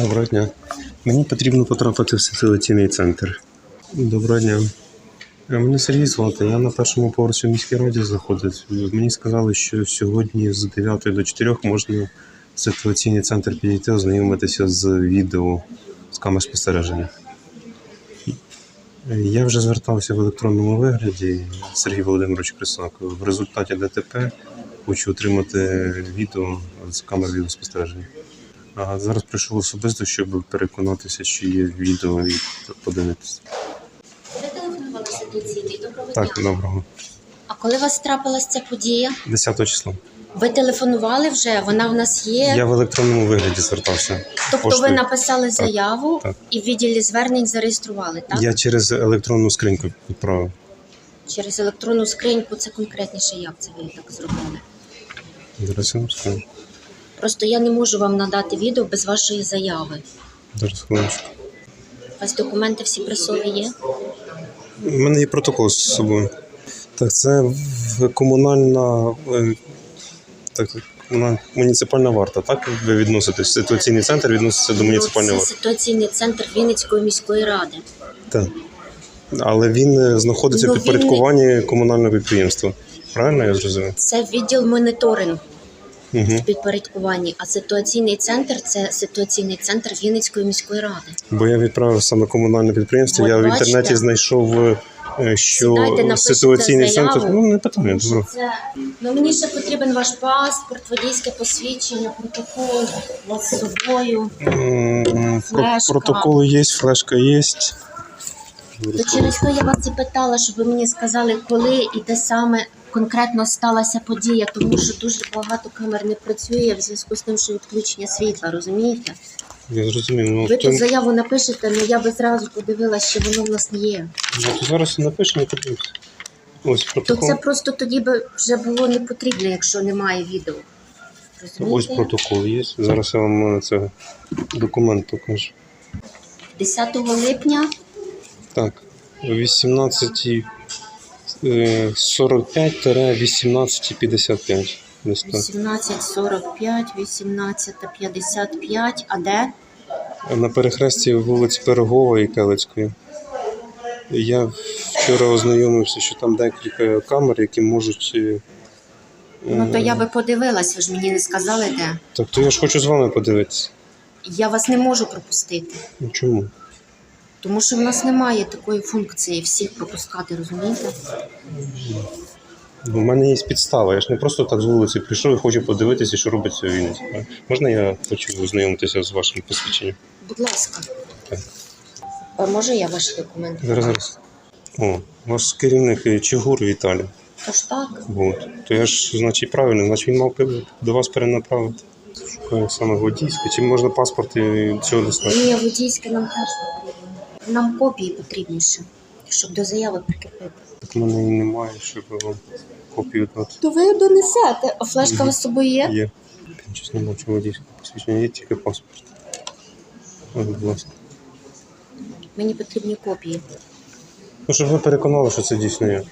Доброго дня. Мені потрібно потрапити в ситуаційний центр. Доброго дня. Е, Мене Сергій звати. Я на першому поверсі в міській раді знаходжусь. Мені сказали, що сьогодні з 9 до 4 можна в ситуаційний центр підійти, ознайомитися з відео з камер спостереження. Е, Я вже звертався в електронному вигляді Сергій Володимирович Крисак. В результаті ДТП хочу отримати відео з камер відеоспостереження. А зараз прийшов особисто, щоб переконатися, чи є відео і подивитися. Ви телефонували в ситуаційний? Доброго Так, доброго. А коли у вас трапилась ця подія? 10 число. Ви телефонували вже? Вона в нас є. Я в електронному вигляді звертався. тобто поштою. ви написали заяву так. і в відділі звернень зареєстрували, так? Я через електронну скриньку відправив. Через електронну скриньку це конкретніше, як це ви так зробили. Зараз я вам скажу. Просто я не можу вам надати відео без вашої заяви. Зараз хвилиночку. У вас документи всі при собі є? У мене є протокол з собою. Так, це в- комунальна. е, Так, комунальна муніципальна варта, так? Ви відноситесь? Ситуаційний центр відноситься до муніципальної Ну, це варти. ситуаційний центр Вінницької міської ради. Так. Але він е, знаходиться Ну, в підпорядкуванні комунального підприємства. Правильно я зрозумів? Це відділ моніторингу Угу. в підпорядкуванні, а ситуаційний центр це ситуаційний центр Вінницької міської ради. Бо я відправив саме комунальне підприємство. От я в інтернеті знайшов, е, що Сідайте, ситуаційний центр. Ну, не питання, це ну мені ще потрібен ваш паспорт, водійське посвідчення, протокол вас з собою. Флешка. Протокол є, флешка є. То через то я вас і питала, щоб ви мені сказали, коли і де саме конкретно сталася подія, тому що дуже багато камер не працює в зв'язку з тим, що відключення світла, розумієте? Я зрозумів. Ну, Ви то, тут заяву напишете, але я би зразу подивилася, що воно в нас є. ну, то зараз напишемо і подивимося. Ось То протокол. це просто тоді би вже було не потрібно, якщо немає відео. Ось Розумієте? протокол є. Зараз я вам е, це документ покажу. 10 липня Так, 18 е, 45-1855. Десь так. 18.45, 18.55, а де? На перехресті вулиць Пирогова і Келицької. Я вчора ознайомився, що там декілька камер, які можуть. е, Ну то я би подивилась, ви ж мені не сказали де. Так, то я ж хочу з вами подивитися. Я вас не можу пропустити, Ну чому? Тому що в нас немає такої функції всіх пропускати, розумієте? У мене є підстава. Я ж не просто так з вулиці прийшов і хочу подивитися, що робиться в Вінниці. Можна я хочу ознайомитися з вашим посвідченням? Будь ласка. Так. А може я ваші документи? Зараз зараз. О, ваш керівник е, Чигур Віталій. Тож так. От. То я ж, значить, правильно, значить він мав до вас перенаправити. Шукаю саме водійське. Чи можна паспорт і цього достатньо? Ні, водійське нам теж. Нам копії потрібніше, щоб до заяви прикріпити. Так в мене і немає, щоб вам копію дати. То ви донесете, а флешка у вас з собою є? Є. Щось не бачу водійське посвідчення, є тільки паспорт. Ось, будь ласка. Мені потрібні копії. Ну, щоб ви переконали, що це дійсно я.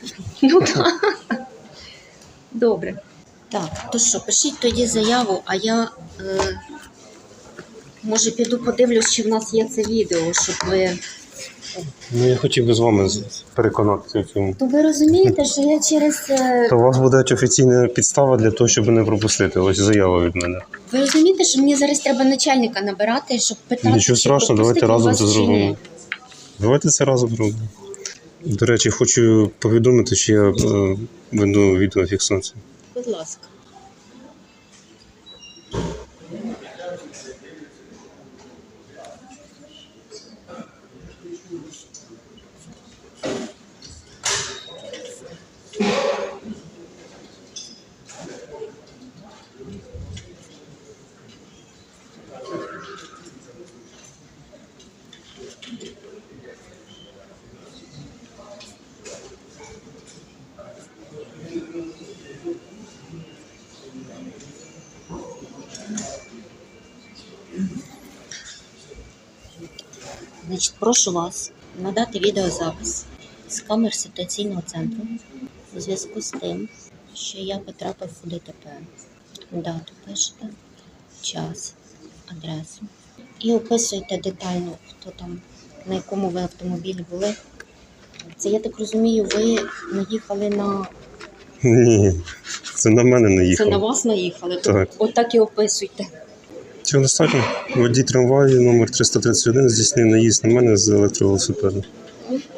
Ну так. Добре. Так, то що, пишіть тоді заяву, а я е, може піду подивлюсь, чи в нас є це відео, щоб ви. Ну, я хотів би з вами переконатися в цьому. То ви розумієте, що я через. е, То у вас буде офіційна підстава для того, щоб не пропустити. Ось заява від мене. Ви розумієте, що мені зараз треба начальника набирати, щоб питати. Нічого чи страшного, давайте разом вас це чи ні. зробимо. Давайте це разом зробимо. До речі, хочу повідомити, що я е, веду відеофіксацію. Будь ласка. Значить, прошу вас надати відеозапис з камер ситуаційного центру у зв'язку з тим, що я потрапив у ДТП. Дату пишете, час, адресу. і описуйте детально, хто там, на якому ви автомобілі були. Це я так розумію, ви наїхали на. Ні, це на мене не Це на вас наїхали? Так. Отак і описуйте. Цього достатньо. Водій трамваю номер 331 здійснив наїзд на мене з електровелосипеда.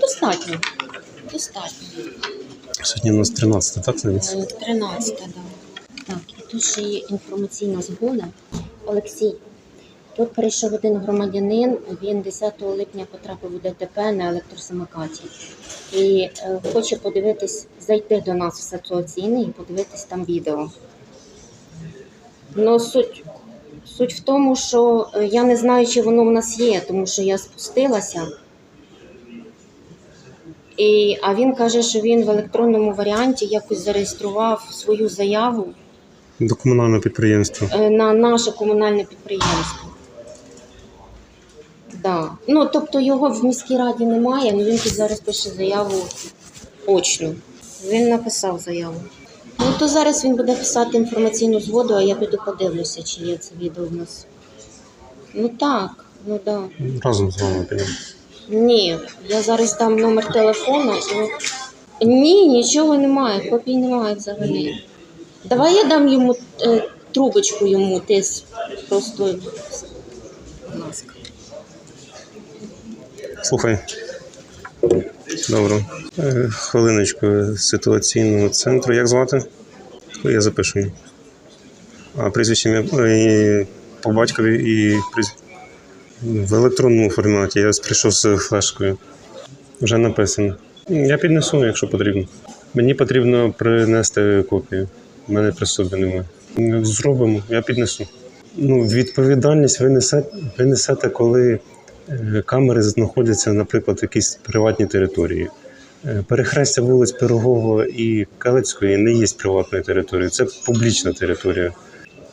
Достатньо. Достатньо. Сьогодні у нас 13, так навіть? Е, 13, так. Так, і тут ще є інформаційна згода. Олексій, тут прийшов один громадянин, він 10 липня потрапив у ДТП на електросамокаті. І е, хоче подивитись, зайти до нас в ситуаційний і подивитись там відео. Ну, суть, суть в тому, що е, я не знаю, чи воно в нас є, тому що я спустилася. І, а він каже, що він в електронному варіанті якось зареєстрував свою заяву До комунального підприємства. е, на наше комунальне підприємство. Да. Ну, тобто його в міській раді немає, але він тут зараз пише заяву очну. Він написав заяву. Ну, то зараз він буде писати інформаційну згоду, а я піду подивлюся, чи є це відео в нас. Ну так, ну так. Да. Разом з вами підемо. Ні, я зараз дам номер телефону. І... Ні, нічого немає, копій немає взагалі. Давай я дам йому е, трубочку йому, ти с- просто. Будь ласка. Слухай. Добре. Е, Хвилиночку ситуаційного центру. Як звати? Я запишу. А прізвище і по батькові і в електронному форматі. Я прийшов з флешкою. Вже написано. Я піднесу, якщо потрібно. Мені потрібно принести копію. У мене при собі немає. Зробимо, я піднесу. Ну, відповідальність ви несете, ви несете, коли е, камери знаходяться, наприклад, в якійсь приватній території. Е, Перехрестя вулиць Пирогова і Калицької не є приватною територією, це публічна територія.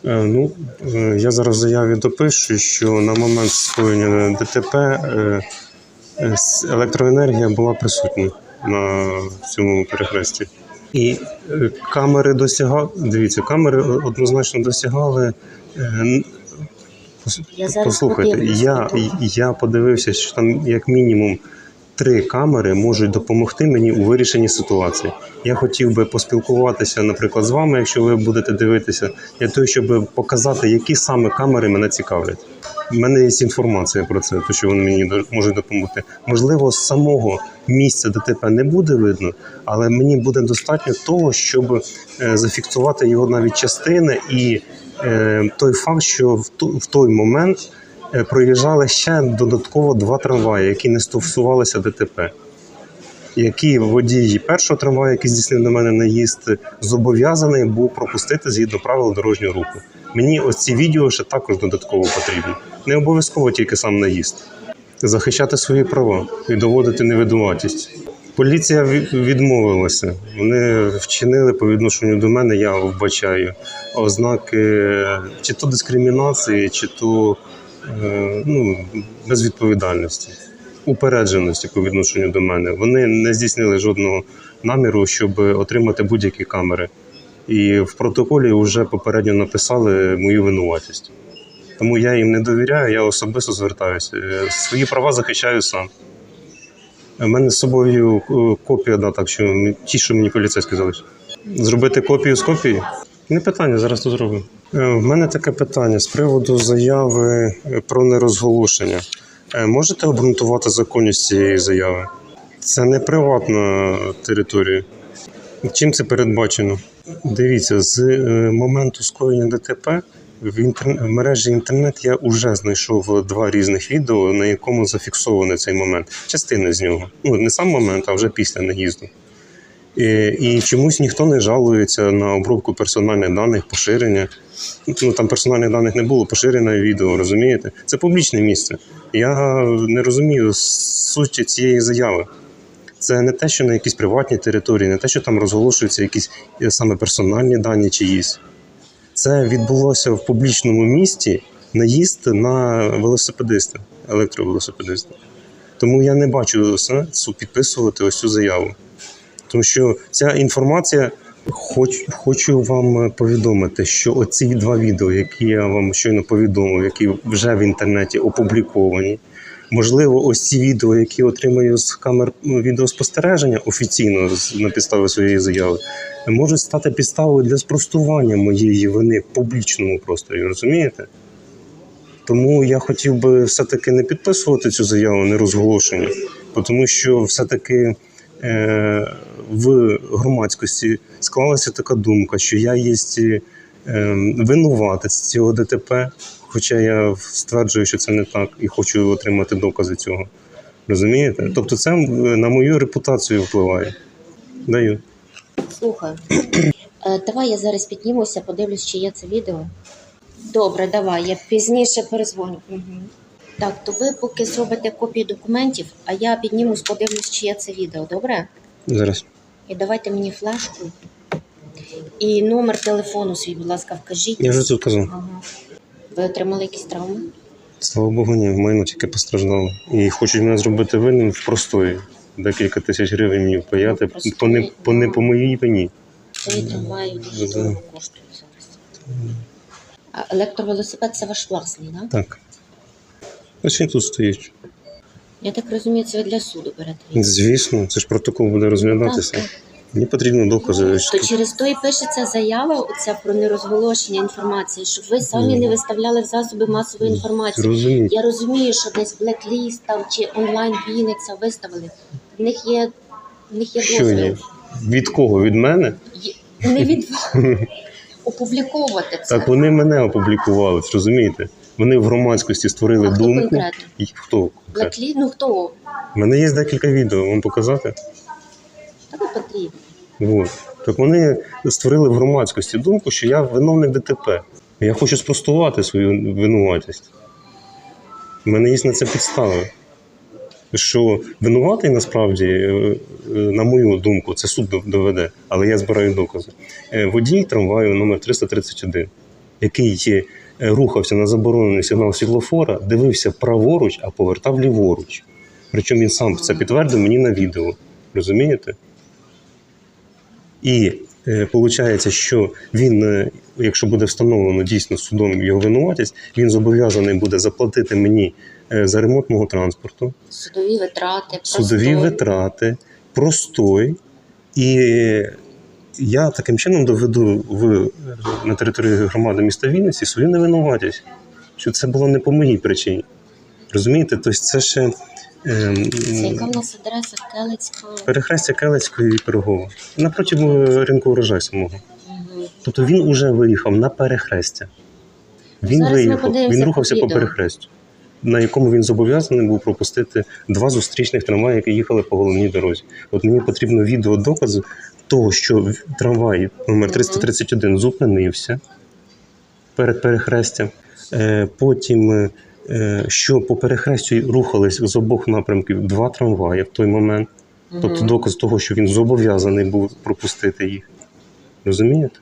Е, Ну, е, я зараз в заяві допишу, що на момент скоєння ДТП е, е, електроенергія була присутня на цьому перехресті. І е, камери досягали, дивіться, камери однозначно досягали. Я зараз Послухайте, я, я подивився, що там як мінімум три камери можуть допомогти мені у вирішенні ситуації. Я хотів би поспілкуватися, наприклад, з вами, якщо ви будете дивитися, для того, щоб показати, які саме камери мене цікавлять. У мене є інформація про це, то що вони мені можуть допомогти. Можливо, з самого місця ДТП не буде видно, але мені буде достатньо того, щоб е, зафіксувати його навіть частини і той факт, що в, той момент е, проїжджали ще додатково два трамваї, які не стосувалися ДТП. Які водій першого трамваю, який здійснив на мене наїзд, зобов'язаний був пропустити згідно правил дорожнього руху. Мені ось ці відео ще також додатково потрібні. Не обов'язково тільки сам наїзд. Захищати свої права і доводити невинуватість. Поліція відмовилася. Вони вчинили по відношенню до мене, я вбачаю ознаки чи то дискримінації, чи то е, ну, безвідповідальності, упередженості по відношенню до мене. Вони не здійснили жодного наміру, щоб отримати будь-які камери. І в протоколі вже попередньо написали мою винуватість. Тому я їм не довіряю, я особисто звертаюся. Е, Свої права захищаю сам. У мене з собою е, копія, да, так що ті, що мені поліцейські залишили. Зробити копію з копії? Не питання, зараз то зроблю. Е, В мене таке питання з приводу заяви е, про нерозголошення. Можете обґрунтувати законність цієї заяви? Це не приватна територія. Чим це передбачено? Дивіться, з моменту скоєння ДТП в, інтер... в мережі інтернет я вже знайшов два різних відео, на якому зафіксований цей момент. Частина з нього. Ну, не сам момент, а вже після наїзду. І, і чомусь ніхто не жалується на обробку персональних даних, поширення. Ну там персональних даних не було, поширене відео, розумієте? Це публічне місце. Я не розумію суті цієї заяви. Це не те, що на якійсь приватній території, не те, що там розголошуються якісь е, саме персональні дані чиїсь. Це відбулося в публічному місті наїзд на велосипедиста, електровелосипедиста. Тому я не бачу сенсу підписувати ось цю заяву. Тому що ця інформація Хоч, хочу вам повідомити, що оці два відео, які я вам щойно повідомив, які вже в інтернеті опубліковані. Можливо, ось ці відео, які отримаю з камер ну, відеоспостереження офіційно на підставі своєї заяви, можуть стати підставою для спростування моєї вини в публічному просторі. Розумієте? Тому я хотів би все-таки не підписувати цю заяву, не розголошення, тому що все-таки е, в громадськості склалася така думка, що я є е, винуватець цього ДТП, хоча я стверджую, що це не так, і хочу отримати докази цього. Розумієте? Тобто, це е, на мою репутацію впливає. Даю. Слухаю. Е, давай я зараз піднімуся, подивлюсь, чи є це відео. Добре, давай, я пізніше перезвоню. Угу. Так, то ви поки зробите копії документів, а я піднімусь, подивлюсь, чи є це відео, добре? Зараз. І давайте мені флешку. І номер телефону свій, будь ласка, вкажіть. Я вже це казав. Ага. Ви отримали якісь травми? Слава Богу, ні, в майно тільки постраждало. І хочуть мене зробити винним в простої. Декілька тисяч гривень мені впаяти Простої? по не, по, не по моїй вині. Цей трамвай дуже да. дорого коштує зараз. А електровелосипед це ваш власний, так? Так. Ось він тут стоїть. Я так розумію, це ви для суду берете. Звісно, це ж протокол буде розглядатися. Так, Мені потрібно докази. То через то і пишеться заява оця про нерозголошення інформації, щоб ви самі не виставляли в засоби масової інформації. Розумію. Я розумію, що десь блекліст там чи онлайн Вінниця виставили. В них є в них є Що дозвіл. є? Від кого? Від мене? Є- Не від опубліковувати це. Так вони мене опублікували, розумієте? Вони в громадськості створили А хто думку. конкретно? І хто? конкретно? Блеклі... Ну хто? У мене є декілька відео, вам показати. Та потрібно. Вот. Так вони створили в громадськості думку, що я виновник ДТП. Я хочу спростувати свою винуватість. У мене є на це підстави. Що винуватий насправді, е, е, на мою думку, це суд доведе, але я збираю докази. Е, Водій трамваю номер 331, який рухався на заборонений сигнал світлофора, дивився праворуч, а повертав ліворуч. Причому він сам це підтвердив мені на відео. Розумієте? І виходить, що він, е, якщо буде встановлено дійсно судом його винуватість, він зобов'язаний буде заплатити мені е, за ремонт мого транспорту, Судові витрати, судові витрати, простой. І я таким чином доведу в, на території громади міста Вінниці свою невинуватість, що це було не по моїй причині. Розумієте? Тобто це ще. Ем, Це яка в нас адреса Келицька? Перехрестя Келецької і Пирогова. Напроти е, ринку урожай самого. Тобто він уже виїхав на перехрестя. Він Зараз виїхав, він рухався по відео. перехрестю, на якому він зобов'язаний був пропустити два зустрічних трамваї, які їхали по головній дорозі. От мені потрібно відео докази того, що трамвай номер 331 зупинився перед перехрестям. Е, Потім, е, що по перехрестю рухались з обох напрямків два трамваї в той момент. Тобто доказ того, що він зобов'язаний був пропустити їх. Розумієте?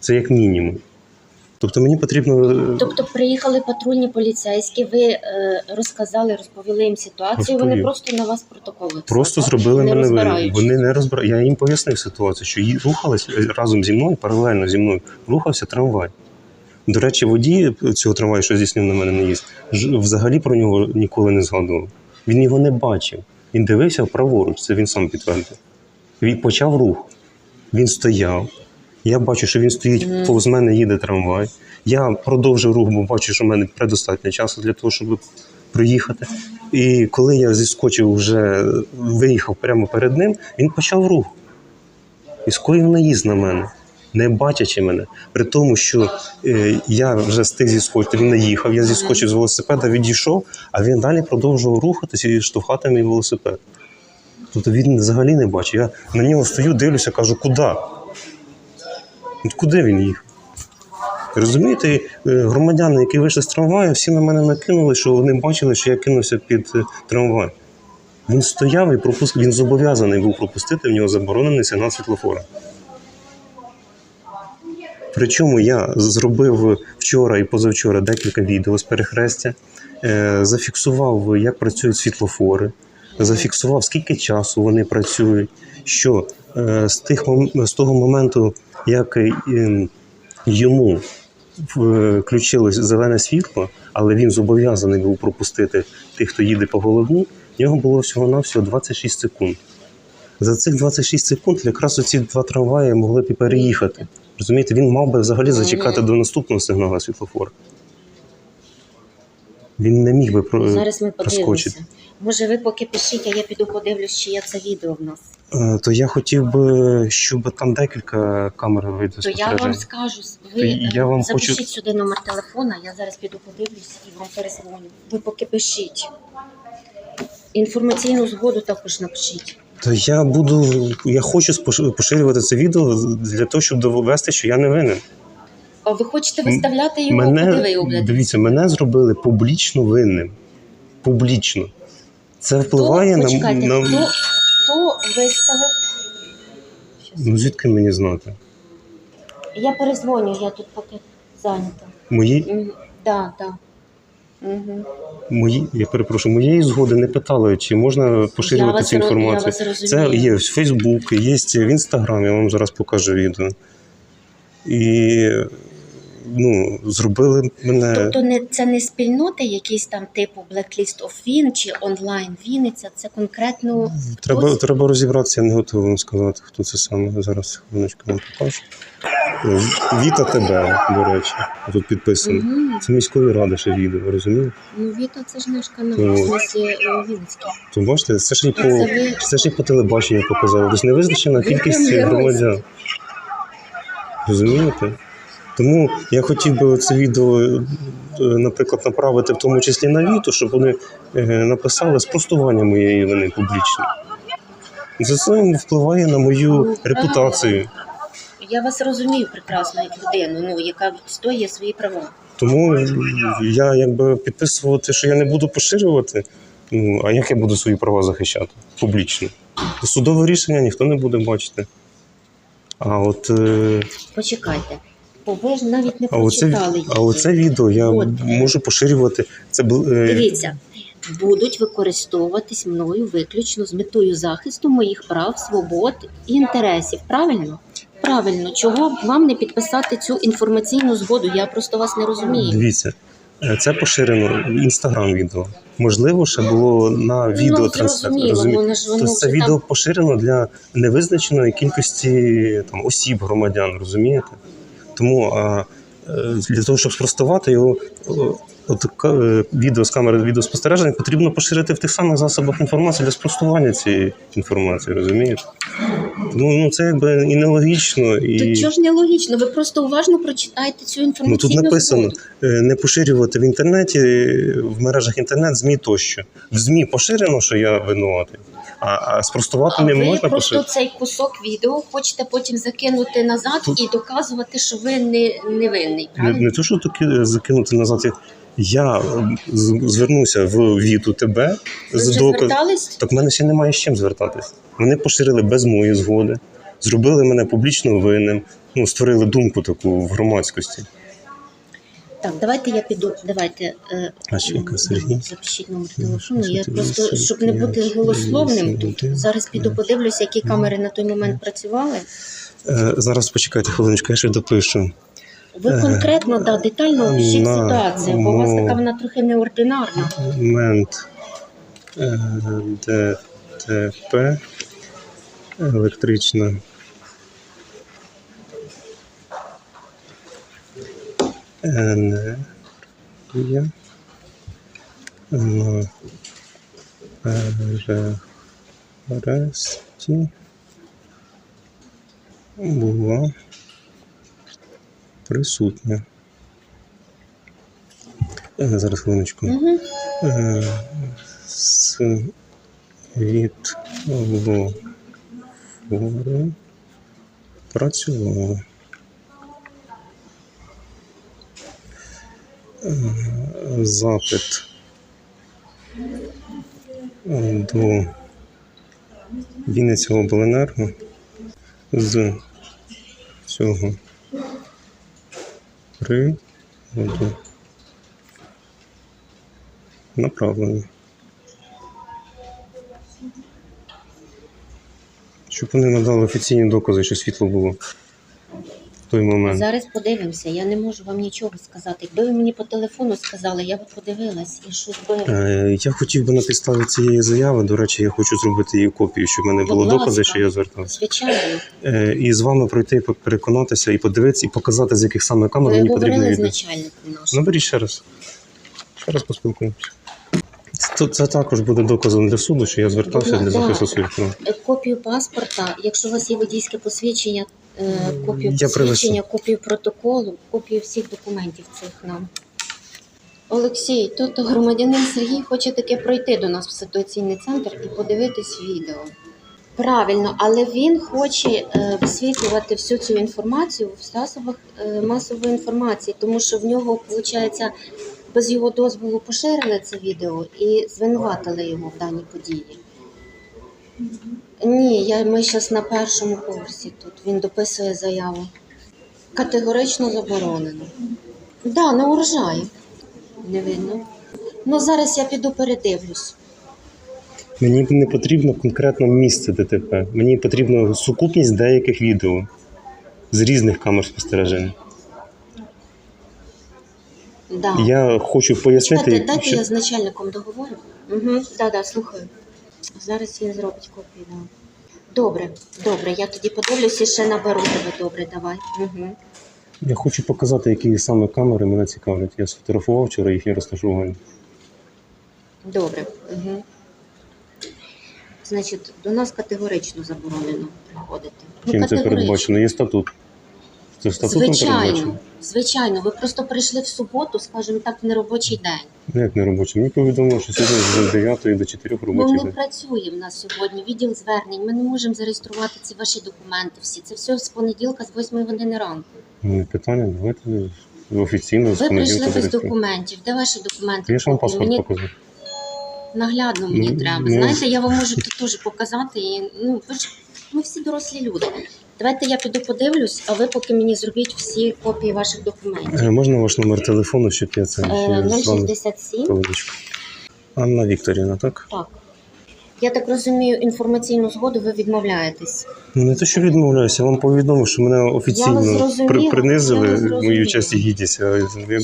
Це як мінімум. Тобто мені потрібно. е, Тобто приїхали патрульні поліцейські, ви е, розказали, розповіли їм ситуацію, вони просто на вас протоколи. Просто писали, зробили не мене винним. Вони не розбира... Я їм пояснив ситуацію, що рухались е, разом зі мною, паралельно зі мною, рухався трамвай. До речі, водій цього трамваю, що здійснив на мене наїзд, взагалі про нього ніколи не згадував. Він його не бачив. Він дивився праворуч, це він сам підтвердив. Він почав рух. Він стояв. Я бачу, що він стоїть, Мгм. повз мене їде трамвай. Я продовжив рух, бо бачу, що в мене предостатньо часу для того, щоб проїхати. І коли я зіскочив, вже виїхав прямо перед ним, він почав рух. І скоїв наїзд на мене, не бачачи мене. При тому, що е, я вже стиг зіскочити, він не їхав, я зіскочив з велосипеда, відійшов, а він далі продовжував рухатися і штовхати мій велосипед. Тобто він взагалі не бачив. Я на нього стою, дивлюся, кажу, куди? От куди він їхав? Розумієте, е, громадяни, які вийшли з трамваю, всі на мене накинули, що вони бачили, що я кинувся під е, трамвай. Він стояв і пропуск... він зобов'язаний був пропустити в нього заборонений сигнал світлофора. Причому я зробив вчора і позавчора декілька відео з перехрестя, е, зафіксував, як працюють світлофори, зафіксував, скільки часу вони працюють, що е, з, тих, з того моменту, як е, ем, йому включилось зелене світло, але він зобов'язаний був пропустити тих, хто їде по головні, в нього було всього-навсього 26 секунд. За цих 26 секунд якраз оці два трамваї могли б і переїхати. Розумієте, він мав би взагалі зачекати до наступного сигналу світлофора. Він не міг би про- Зараз ми проскочити. подивимося. Може, ви поки пишіть, а я піду подивлюсь, чи є це відео в нас. Е, То я хотів би, щоб там декілька камер То я вам скажу, ви То е, я вам запишіть хочу- сюди номер телефона, я зараз піду подивлюсь і вам перезвоню. Ви поки пишіть. Інформаційну згоду також напишіть. То я буду, я хочу поширювати це відео для того, щоб довести, що я не винен. А ви хочете виставляти його? Мене, будете? дивіться, мене зробили публічно винним. Публічно. Це впливає хто, на, на... хто, хто виставив? Щас. Ну звідки мені знати? Я перезвоню, я тут поки зайнята. Мої, Мгм. Да, да. Угу. мої, я перепрошую, моєї згоди не питали, чи можна поширювати вас цю ро- я інформацію. вас Це є в Фейсбук, є в Інстаграм, я вам зараз покажу відео. І ну, зробили мене. Тобто не, це не спільноти, якісь там типу Blacklist of Wien чи онлайн Вінниця, це конкретно Треба, хтось? треба розібратися, я не готовий вам сказати, хто це саме. Зараз хвилиночку вам покажу. Е, Віта тебе, до речі, тут підписано. Угу. Це міської ради ще відео, розумієте? Ну, Віта, це ж наш канал, Ну. в смислі е, Вінницький. То бачите, це ж і Це по, ви- це ж і по телебаченню показали. Тобто невизначена Ви кількість громадян. Розумієте? Тому я хотів би це відео, е, наприклад, направити в тому числі на Віту, щоб вони е, написали спростування моєї вини публічно. Це все впливає на мою репутацію. Я вас розумію прекрасно як людину, ну яка відстоює свої права. Тому я якби підписувати, що я не буду поширювати. Ну, а як я буду свої права захищати публічно? Судове рішення ніхто не буде бачити. А от, е, Почекайте, бо ви ж навіть не а прочитали її. а оце відео я От. можу поширювати. Це е, Дивіться, будуть використовуватись мною виключно з метою захисту моїх прав, свобод і інтересів. Правильно? Правильно, чого б вам не підписати цю інформаційну згоду? Я просто вас не розумію. Дивіться, е, це поширено в інстаграм відео. Можливо, ще було на відео трансляції. Ну, Тобто це відео там. поширено для невизначеної кількості там, осіб, громадян, розумієте? Тому а, е, для того, щоб спростувати його, от ка- е, відео з камери відеоспостереження потрібно поширити в тих самих засобах інформації для спростування цієї інформації, розумієте? Тому ну, це якби і нелогічно, і То чого ж нелогічно? Ви просто уважно прочитайте цю інформацію. ну, тут написано згоду. е, не поширювати в інтернеті, е, в мережах інтернет, ЗМІ тощо. В ЗМІ поширено, що я винуватий, а, а спростувати А не ви можна просто поширити. цей кусок відео хочете потім закинути назад Тут- і доказувати, що ви не. Не, Правильно? не то, що таки е, закинути назад. Я- звернуся в Віту тебе Ви з вже доказ. звертались? Так в мене ще немає з чим звертатись. Вони поширили без моєї згоди, зробили мене публічно винним, ну, створили думку таку в громадськості. Так, давайте я піду. Давайте е, А яка, Сергій? запишіть номер телефону. Я просто, щоб не бути голословним тут. Зараз піду подивлюся, які камери на той момент працювали. Е, зараз почекайте хвилиночку, я ще допишу. Ви Е, конкретно да, детально опишіть на ситуацію, бо у вас така вона трохи неординарна. Мент е, ДТП електрична. Енергія на перехресті була присутня. Е, Зараз хвилиночку. Угу. Е, Світлофори працювали. Е, Запит до Вінницького обленерго з цього приводу Направлені. Щоб вони надали офіційні докази, що світло було той момент. Зараз подивимося. Я не можу вам нічого сказати. Якби ви мені по телефону сказали, я б подивилась і щось би. Е, Я хотів би на підставі цієї заяви, до речі, я хочу зробити її копію, щоб в мене було Будь докази, ласка. що я звертався. Звичайно, Е, І з вами пройти, переконатися і подивитися, і показати, з яких саме камер ви мені потрібно говорили з відео. начальником нашим. Наберіть ще раз. Ще раз поспілкуємося. Це, це також буде доказом для суду, що я звертався Будь для захисту своїх прав. Е, Копію паспорта, якщо у вас є водійське посвідчення, копію Я посвідчення, копію протоколу, копію всіх документів цих нам. Олексій, тут громадянин Сергій хоче таки пройти до нас в ситуаційний центр і подивитись відео. Правильно, але він хоче е, висвітлювати всю цю інформацію в засобах е, масової інформації, тому що в нього, виходить, без його дозволу поширили це відео і звинуватили його в даній події. Ні, я, ми зараз на першому поверсі тут. Він дописує заяву. Категорично заборонено. Так, да, на урожаї. Не видно. Ну, зараз я піду передивлюсь. Мені не потрібно конкретно місце ДТП. Мені потрібна сукупність деяких відео з різних камер спостереження. Да. Я хочу пояснити, Чекайте, дайте що я з начальником договорю. Угу. Да, да, слухаю. Зараз він зробить копію. Да. Добре, добре, я тоді подивлюсь і ще наберу тебе. Добре, давай. Угу. я хочу показати, які саме камери мене цікавлять. Я сфотографував вчора їхнє розташування. Добре. Угу. Значить, до нас категорично заборонено приходити. Ну, Чим це передбачено? Є статут. Це статутом Звичайно, передбачено? звичайно. Ви просто прийшли в суботу, скажімо так, в неробочий день. Ну, Як не робочий? Мені повідомили, що сьогодні з 9 до 4 Ну робочий не день. працює в нас сьогодні відділ звернень. Ми не можемо зареєструвати ці ваші документи. Всі це все з понеділка, з 8 години ранку. Ну, Питання, давайте офіційно з Ви понеділка прийшли без документів. Де ваші документи? Я ж вам паспорт Мені показав. наглядно мені Ну, треба. ну. Знаєте, я вам можу тут теж показати. І, ну, ви ж ми всі дорослі люди. Давайте я піду подивлюсь, а ви поки мені зробіть всі копії ваших документів. Е, Можна ваш номер телефону, щоб я це Е, я 067 хвилиночку. Анна Вікторівна, так? Так. Я так розумію, інформаційну згоду ви відмовляєтесь. Ну не те, що відмовляюся, я вам повідомив, що мене Я вас офіційно зрозуміла, при, я принизили зрозуміла. мою честь і гідність. А якби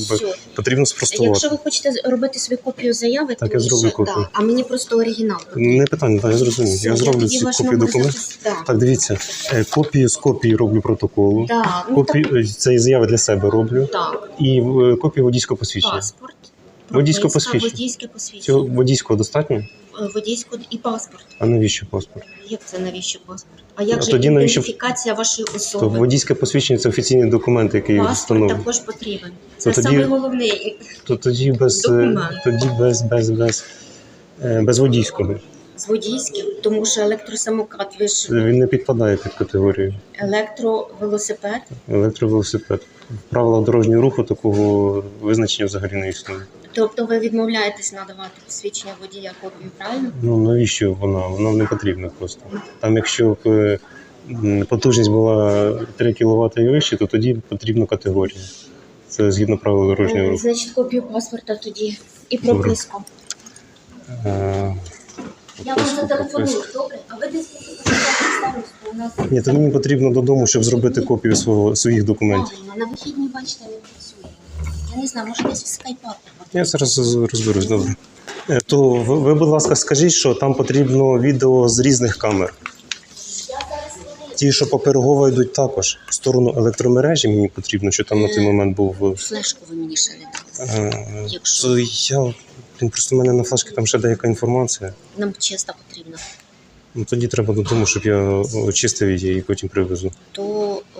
потрібно спростувати. Якщо ви хочете робити собі копію заяви, Так, то я зроблю лише- копію. Да, а мені просто оригінал. Не питання, так, я зрозумів. Все, я зроблю тоді ці ваш номер документів. запис- Да. Так, дивіться, е, копію з копії роблю протоколу. Да, ну, Копію цієї заяви для себе роблю. так, І е, копію водійського посвідчення. паспорт, Водійське посвідчення. водійське Цього посвідчення, водійського достатньо? Е, і паспорт. А навіщо паспорт? Як це навіщо паспорт? А як А же тоді навіщо- ідентифікація вашої То особи? водійське посвідчення це офіційний документ, який Паспорт встановлений. також потрібен. Це тоді- саме головне. То тоді без е, Документ. тоді без без без, е, без водійського. З водійським, тому що електросамокат, ви ж Він не підпадає під категорію електровелосипед. електровелосипед. В правилах дорожнього руху такого визначення взагалі не існує. Тобто ви відмовляєтесь надавати посвідчення водія копію, правильно? Ну навіщо вона? Вона не потрібна просто. Там, якщо б е, м, потужність була 3 кВт і вище, то тоді потрібна категорія. Це згідно правил дорожнього Е, руху. Значить, копію паспорта тоді і прописку. Е, Я вам зателефоную, добре? А ви десь старосту у нас Ні, то мені потрібно додому, щоб зробити копію свого своїх документів. правильно. На вихідні, бачите, не працює. Я не знаю, може десь в скайпарку. Я зараз розберусь, добре. Е, То ви, ви, будь ласка, скажіть, що там потрібно відео з різних камер. Ті, що поперегово йдуть також. В сторону електромережі мені потрібно, що там на той момент був. е, Флешку ви мені ще не дали. Е, Якщо- То я блін, просто в мене на флешці там ще деяка інформація. Нам чесно потрібно. Ну тоді треба додому, щоб я очистив її і потім привезу. То е,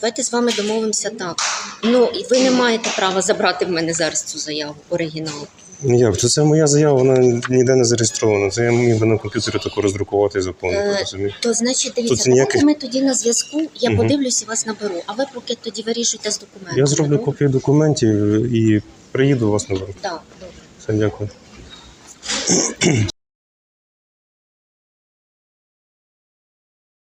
давайте з вами домовимося так. Ну, і ви не маєте права забрати в мене зараз цю заяву, оригінал. Ну як? То це моя заява, вона ніде не зареєстрована. Це я міг би на комп'ютері таку роздрукувати і заповнити. Е, розумієш? То значить, дивіться, Тут давайте ніяких- ми тоді на зв'язку, я Мгм. подивлюсь і вас наберу, а ви поки тоді вирішуйте з документами. Я зроблю ну? копію документів і приїду вас наберу. Так, добре. Все, дякую.